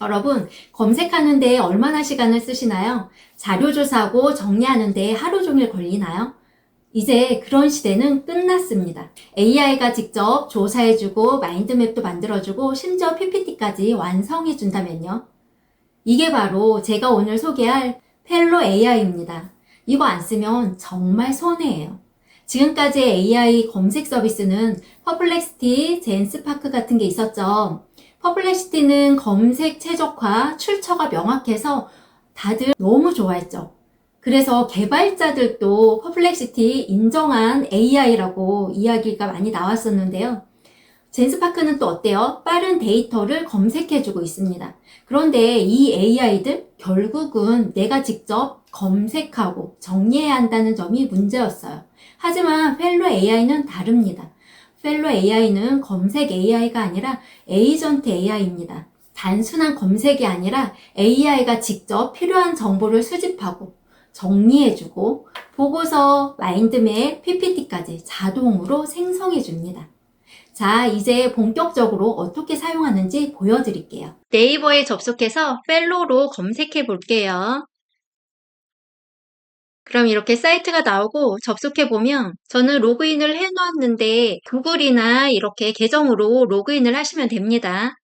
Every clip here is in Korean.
여러분, 검색하는데 얼마나 시간을 쓰시나요? 자료 조사하고 정리하는데 하루 종일 걸리나요? 이제 그런 시대는 끝났습니다. AI가 직접 조사해주고 마인드맵도 만들어주고 심지어 PPT까지 완성해준다면요. 이게 바로 제가 오늘 소개할 펠로 AI입니다. 이거 안 쓰면 정말 손해예요. 지금까지의 AI 검색 서비스는 퍼플렉시티, 젠스파크 같은 게 있었죠. 퍼플렉시티는 검색 최적화, 출처가 명확해서 다들 너무 좋아했죠. 그래서 개발자들도 퍼플렉시티 인정한 AI라고 이야기가 많이 나왔었는데요. 젠스파크는 또 어때요? 빠른 데이터를 검색해주고 있습니다. 그런데 이 AI들 결국은 내가 직접 검색하고 정리해야 한다는 점이 문제였어요. 하지만 펠로 AI는 다릅니다. 펠로 AI는 검색 AI가 아니라 에이전트 AI입니다. 단순한 검색이 아니라 AI가 직접 필요한 정보를 수집하고 정리해주고 보고서, 마인드맵, PPT까지 자동으로 생성해줍니다. 자, 이제 본격적으로 어떻게 사용하는지 보여드릴게요. 네이버에 접속해서 펠로로 검색해 볼게요. 그럼 이렇게 사이트가 나오고 접속해 보면 저는 로그인을 해 놓았는데 구글이나 이렇게 계정으로 로그인을 하시면 됩니다.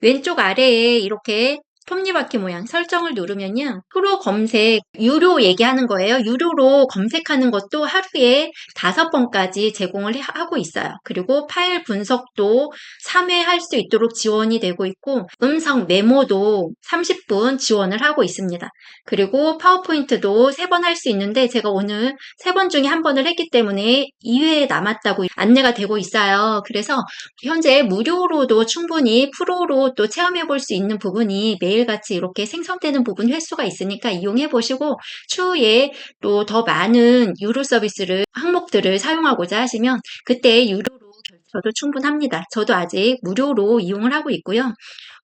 왼쪽 아래에 이렇게 톱니바퀴 모양 설정을 누르면요. 프로 검색 유료 얘기하는 거예요. 유료로 검색하는 것도 하루에 다섯 번까지 제공을 해- 하고 있어요. 그리고 파일 분석도 3회 할 수 있도록 지원이 되고 있고 음성 메모도 30분 지원을 하고 있습니다. 그리고 파워포인트도 세번할 수 있는데 제가 오늘 세번 중에 한 번을 했기 때문에 2회 남았다고 안내가 되고 있어요. 그래서 현재 무료로도 충분히 프로로 또 체험해 볼 수 있는 부분이 매 일같이 이렇게 생성되는 부분 횟수가 있으니까 이용해 보시고 추후에 또 더 많은 유료 서비스를 항목들을 사용하고자 하시면 그때 유료로 결제도 충분합니다. 저도 아직 무료로 이용을 하고 있고요.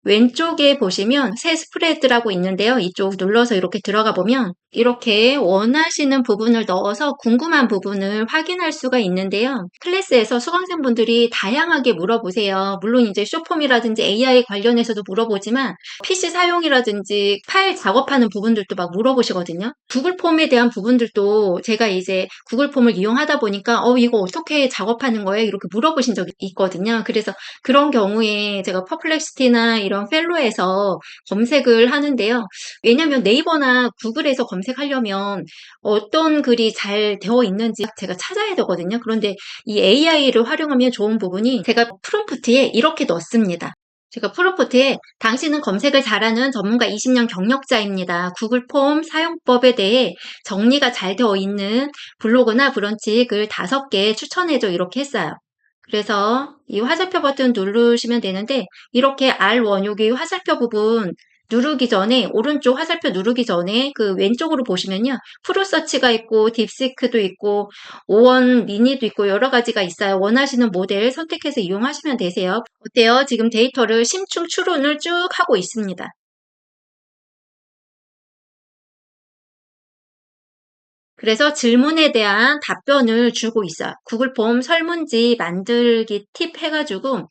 왼쪽에 보시면 새 스프레드라고 있는데요. 이쪽 눌러서 이렇게 들어가 보면 이렇게 원하시는 부분을 넣어서 궁금한 부분을 확인할 수가 있는데요. 클래스에서 수강생분들이 다양하게 물어보세요. 물론 이제 쇼폼이라든지 AI 관련해서도 물어보지만 PC 사용이라든지 파일 작업하는 부분들도 막 물어보시거든요. 구글 폼에 대한 부분들도 제가 이제 구글 폼을 이용하다 보니까 어 이거 어떻게 작업하는 거예요? 이렇게 물어보신 적이 있거든요. 그래서 그런 경우에 제가 퍼플렉시티나 이런 펠로에서 검색을 하는데요. 왜냐면 네이버나 구글에서 검색하려면 어떤 글이 잘 되어 있는지 제가 찾아야 되거든요. 그런데 이 AI를 활용하면 좋은 부분이 제가 프롬프트에 이렇게 넣습니다. 제가 프롬프트에 당신은 검색을 잘하는 전문가 20년 경력자입니다. 구글 폼 사용법에 대해 정리가 잘 되어 있는 블로그나 브런치 글 다섯 개 추천해줘 이렇게 했어요. 그래서 이 화살표 버튼 누르시면 되는데 이렇게 R1 여기 화살표 부분 누르기 전에 오른쪽 화살표 누르기 전에 그 왼쪽으로 보시면요. 프로서치가 있고 딥시크도 있고 오원 미니도 있고 여러 가지가 있어요. 원하시는 모델 선택해서 이용하시면 되세요. 어때요? 지금 데이터를 심층 추론을 쭉 하고 있습니다 그래서 질문에 대한 답변을 주고 있어요. 구글 폼 설문지 만들기 팁 해가지고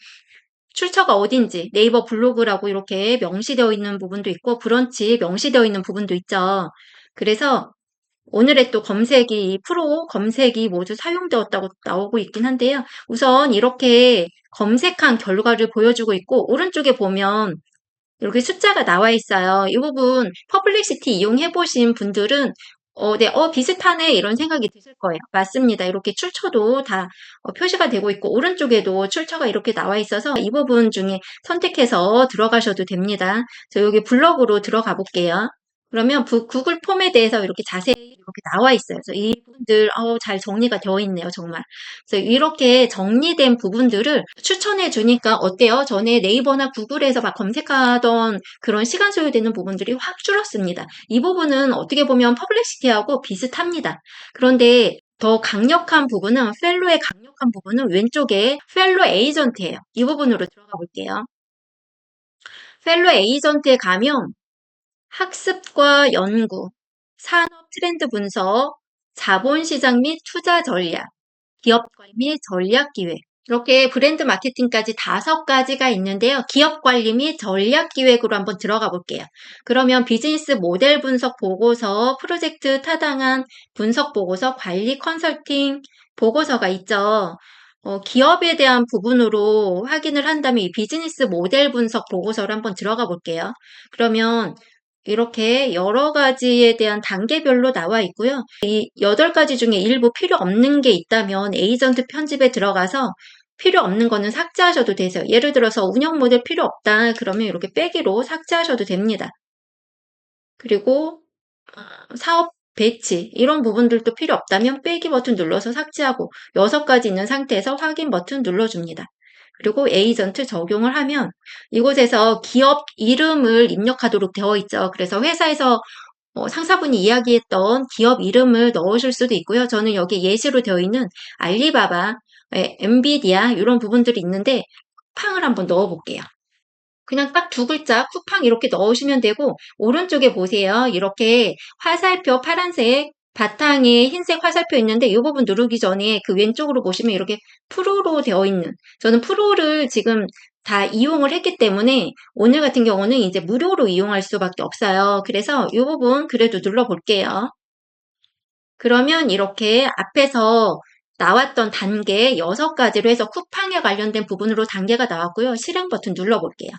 출처가 어딘지 네이버 블로그라고 이렇게 명시되어 있는 부분도 있고 브런치 명시되어 있는 부분도 있죠. 그래서 오늘의 또 검색이 이 프로 검색이 모두 사용되었다고 나오고 있긴 한데요. 우선 이렇게 검색한 결과를 보여주고 있고 오른쪽에 보면 이렇게 숫자가 나와 있어요. 이 부분 퍼블릭시티 이용해 보신 분들은 어, 네, 어, 비슷하네 이런 생각이 드실 거예요. 맞습니다. 이렇게 출처도 다 어, 표시가 되고 있고 오른쪽에도 출처가 이렇게 나와 있어서 이 부분 중에 선택해서 들어가셔도 됩니다. 저 여기 블럭으로 들어가 볼게요. 그러면 부- 구글 폼에 대해서 이렇게 자세히 이렇게 나와 있어요. 그래서 이 부분들 어, 잘 정리가 되어 있네요, 정말. 그래서 이렇게 정리된 부분들을 추천해 주니까 어때요? 전에 네이버나 구글에서 막 검색하던 그런 시간 소요되는 부분들이 확 줄었습니다. 이 부분은 어떻게 보면 퍼블릭시티하고 비슷합니다. 그런데 더 강력한 부분은 펠로의 강력한 부분은 왼쪽에 펠로 에이전트예요. 이 부분으로 들어가 볼게요. 펠로 에이전트에 가면 학습과 연구, 산업 트렌드 분석, 자본시장 및 투자 전략, 기업 관리 및 전략 기획, 이렇게 브랜드 마케팅까지 다섯 가지가 있는데요. 기업 관리 및 전략 기획으로 한번 들어가 볼게요. 그러면 비즈니스 모델 분석 보고서, 프로젝트 타당한 분석 보고서, 관리 컨설팅 보고서가 있죠. 어, 기업에 대한 부분으로 확인을 한다면 이 비즈니스 모델 분석 보고서를 한번 들어가 볼게요. 그러면 이렇게 여러 가지에 대한 단계별로 나와 있고요. 이 여덟 가지 중에 일부 필요 없는 게 있다면 에이전트 편집에 들어가서 필요 없는 거는 삭제하셔도 되세요. 예를 들어서 운영 모델 필요 없다. 그러면 이렇게 빼기로 삭제하셔도 됩니다. 그리고 어, 사업 배치 이런 부분들도 필요 없다면 빼기 버튼 눌러서 삭제하고 여섯 가지 있는 상태에서 확인 버튼 눌러줍니다. 그리고 에이전트 적용을 하면 이곳에서 기업 이름을 입력하도록 되어 있죠. 그래서 회사에서 어, 상사분이 이야기했던 기업 이름을 넣으실 수도 있고요. 저는 여기 예시로 되어 있는 알리바바, 에, 엔비디아 이런 부분들이 있는데 쿠팡을 한번 넣어 볼게요. 그냥 딱 두 글자 쿠팡 이렇게 넣으시면 되고 오른쪽에 보세요. 이렇게 화살표 파란색 바탕에 흰색 화살표 있는데 이 부분 누르기 전에 그 왼쪽으로 보시면 이렇게 프로로 되어 있는 저는 프로를 지금 다 이용을 했기 때문에 오늘 같은 경우는 이제 무료로 이용할 수밖에 없어요. 그래서 이 부분 그래도 눌러 볼게요. 그러면 이렇게 앞에서 나왔던 단계 6가지로 해서 쿠팡에 관련된 부분으로 단계가 나왔고요. 실행 버튼 눌러 볼게요.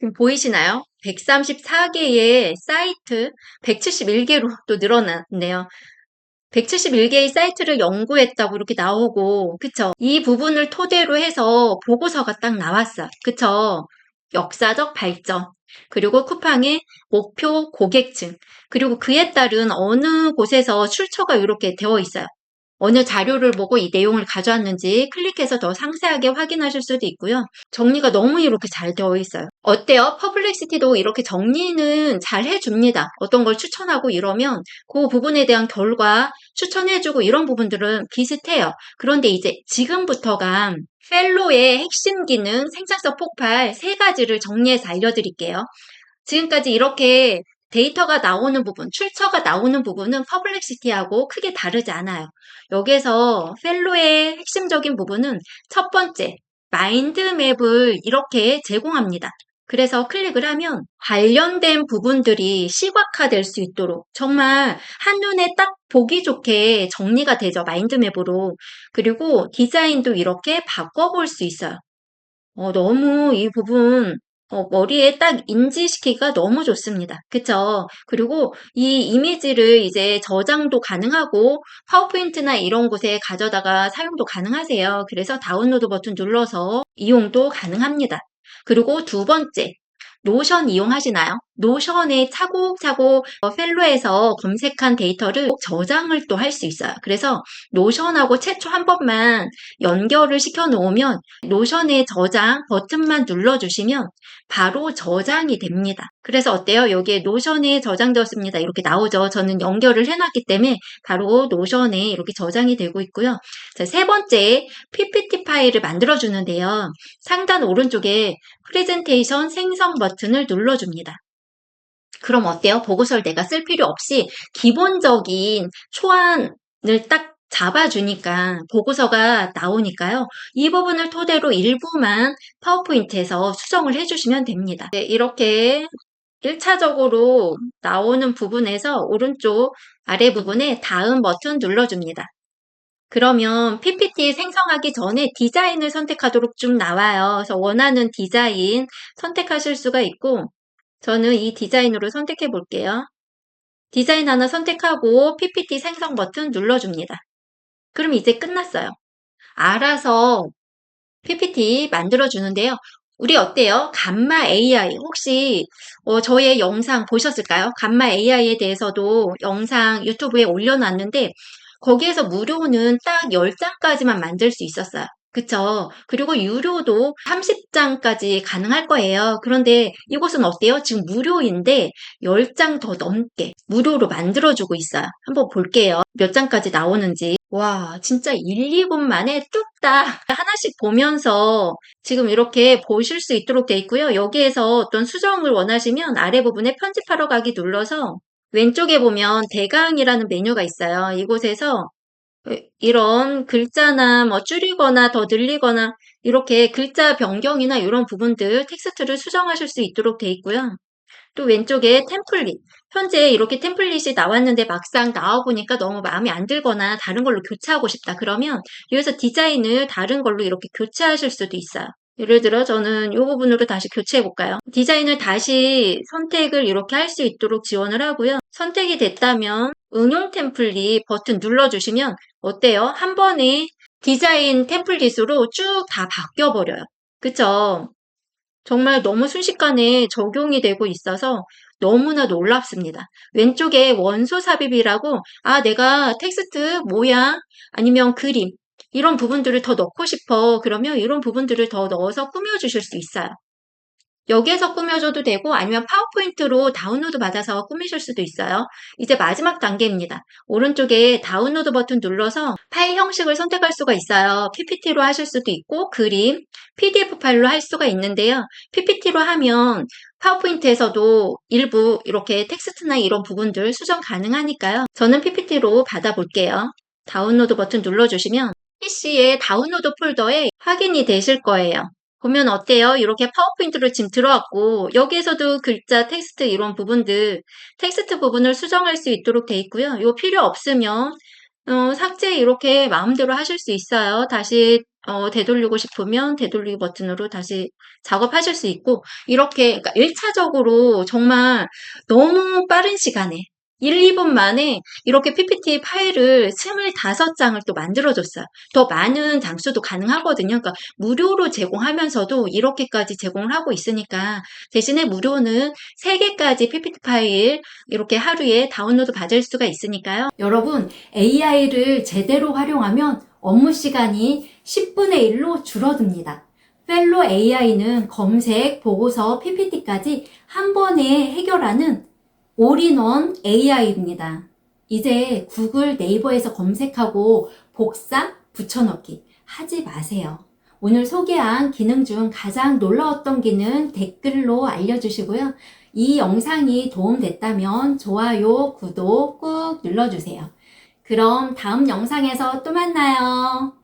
지금 보이시나요? 134개의 사이트, 171개로 또 늘어났네요. 171개의 사이트를 연구했다고 이렇게 나오고, 그쵸? 이 부분을 토대로 해서 보고서가 딱 나왔어요. 그쵸? 역사적 발전, 그리고 쿠팡의 목표 고객층, 그리고 그에 따른 어느 곳에서 출처가 이렇게 되어 있어요. 어느 자료를 보고 이 내용을 가져왔는지 클릭해서 더 상세하게 확인하실 수도 있고요. 정리가 너무 이렇게 잘 되어 있어요. 어때요? 퍼블릭시티도 이렇게 정리는 잘 해줍니다. 어떤 걸 추천하고 이러면 그 부분에 대한 결과 추천해주고 이런 부분들은 비슷해요. 그런데 이제 지금부터가 펠로의 핵심 기능 생산성 폭발 세 가지를 정리해서 알려드릴게요. 지금까지 이렇게 데이터가 나오는 부분, 출처가 나오는 부분은 퍼블릭시티하고 크게 다르지 않아요. 여기서 펠로의 핵심적인 부분은 첫 번째, 마인드맵을 이렇게 제공합니다. 그래서 클릭을 하면 관련된 부분들이 시각화될 수 있도록 정말 한눈에 딱 보기 좋게 정리가 되죠. 마인드맵으로. 그리고 디자인도 이렇게 바꿔볼 수 있어요. 어, 너무 이 부분 어, 머리에 딱 인지시키기가 너무 좋습니다. 그쵸? 그리고 이 이미지를 이제 저장도 가능하고 파워포인트나 이런 곳에 가져다가 사용도 가능하세요. 그래서 다운로드 버튼 눌러서 이용도 가능합니다. 그리고 두 번째, 노션 이용하시나요? 노션에 차곡차곡 어, 펠로에서 검색한 데이터를 꼭 저장을 또 할 수 있어요. 그래서 노션하고 최초 한 번만 연결을 시켜 놓으면 노션의 저장 버튼만 눌러 주시면 바로 저장이 됩니다. 그래서 어때요? 여기에 노션에 저장되었습니다. 이렇게 나오죠. 저는 연결을 해 놨기 때문에 바로 노션에 이렇게 저장이 되고 있고요. 자, 세 번째, PPT 파일을 만들어 주는데요. 상단 오른쪽에 프레젠테이션 생성 버튼을 눌러 줍니다. 그럼 어때요? 보고서를 내가 쓸 필요 없이 기본적인 초안을 딱 잡아주니까 보고서가 나오니까요. 이 부분을 토대로 일부만 파워포인트에서 수정을 해주시면 됩니다. 네, 이렇게 1차적으로 나오는 부분에서 오른쪽 아래 부분에 다음 버튼 눌러줍니다. 그러면 PPT 생성하기 전에 디자인을 선택하도록 좀 나와요. 그래서 원하는 디자인 선택하실 수가 있고 저는 이 디자인으로 선택해 볼게요. 디자인 하나 선택하고 PPT 생성 버튼 눌러줍니다. 그럼 이제 끝났어요. 알아서 PPT 만들어주는데요. 우리 어때요? 감마 AI 혹시 어, 저의 영상 보셨을까요? 감마 AI에 대해서도 영상 유튜브에 올려놨는데 거기에서 무료는 딱 10장까지만 만들 수 있었어요. 그쵸. 그리고 유료도 30장까지 가능할 거예요. 그런데 이곳은 어때요? 지금 무료인데 10장 더 넘게 무료로 만들어주고 있어요. 한번 볼게요. 몇 장까지 나오는지. 와, 진짜 1, 2분 만에 뚝딱 하나씩 보면서 지금 이렇게 보실 수 있도록 돼 있고요. 여기에서 어떤 수정을 원하시면 아래 부분에 편집하러 가기 눌러서 왼쪽에 보면 대강이라는 메뉴가 있어요. 이곳에서 이런 글자나 뭐 줄이거나 더 늘리거나 이렇게 글자 변경이나 이런 부분들 텍스트를 수정하실 수 있도록 돼 있고요. 또 왼쪽에 템플릿. 현재 이렇게 템플릿이 나왔는데 막상 나와보니까 너무 마음에 안 들거나 다른 걸로 교체하고 싶다. 그러면 여기서 디자인을 다른 걸로 이렇게 교체하실 수도 있어요. 예를 들어 저는 이 부분으로 다시 교체해 볼까요? 디자인을 다시 선택을 이렇게 할 수 있도록 지원을 하고요. 선택이 됐다면 응용 템플릿 버튼 눌러주시면 어때요? 한 번에 디자인 템플릿으로 쭉 다 바뀌어 버려요. 그쵸? 정말 너무 순식간에 적용이 되고 있어서 너무나 놀랍습니다. 왼쪽에 원소 삽입이라고 아 내가 텍스트 모양 아니면 그림 이런 부분들을 더 넣고 싶어 그러면 이런 부분들을 더 넣어서 꾸며주실 수 있어요. 여기에서 꾸며줘도 되고 아니면 파워포인트로 다운로드 받아서 꾸미실 수도 있어요. 이제 마지막 단계입니다. 오른쪽에 다운로드 버튼 눌러서 파일 형식을 선택할 수가 있어요. PPT로 하실 수도 있고 그림, PDF 파일로 할 수가 있는데요. PPT로 하면 파워포인트에서도 일부 이렇게 텍스트나 이런 부분들 수정 가능하니까요. 저는 PPT로 받아볼게요. 다운로드 버튼 눌러주시면 PC의 다운로드 폴더에 확인이 되실 거예요. 보면 어때요? 이렇게 파워포인트로 지금 들어왔고 여기에서도 글자, 텍스트 이런 부분들 텍스트 부분을 수정할 수 있도록 돼 있고요. 이거 필요 없으면 어, 삭제 이렇게 마음대로 하실 수 있어요. 다시 어, 되돌리고 싶으면 되돌리기 버튼으로 다시 작업하실 수 있고 이렇게 그러니까 1차적으로 정말 너무 빠른 시간에 1, 2분 만에 이렇게 PPT 파일을 25장을 또 만들어줬어요. 더 많은 장수도 가능하거든요. 그러니까 무료로 제공하면서도 이렇게까지 제공을 하고 있으니까 대신에 무료는 3개까지 PPT 파일 이렇게 하루에 다운로드 받을 수가 있으니까요. 여러분, AI를 제대로 활용하면 업무 시간이 10분의 1로 줄어듭니다. 펠로 AI는 검색, 보고서, PPT까지 한 번에 해결하는 올인원 AI입니다. 이제 구글 네이버에서 검색하고 복사, 붙여넣기 하지 마세요. 오늘 소개한 기능 중 가장 놀라웠던 기능 댓글로 알려주시고요. 이 영상이 도움됐다면 좋아요, 구독 꾹 눌러주세요. 그럼 다음 영상에서 또 만나요.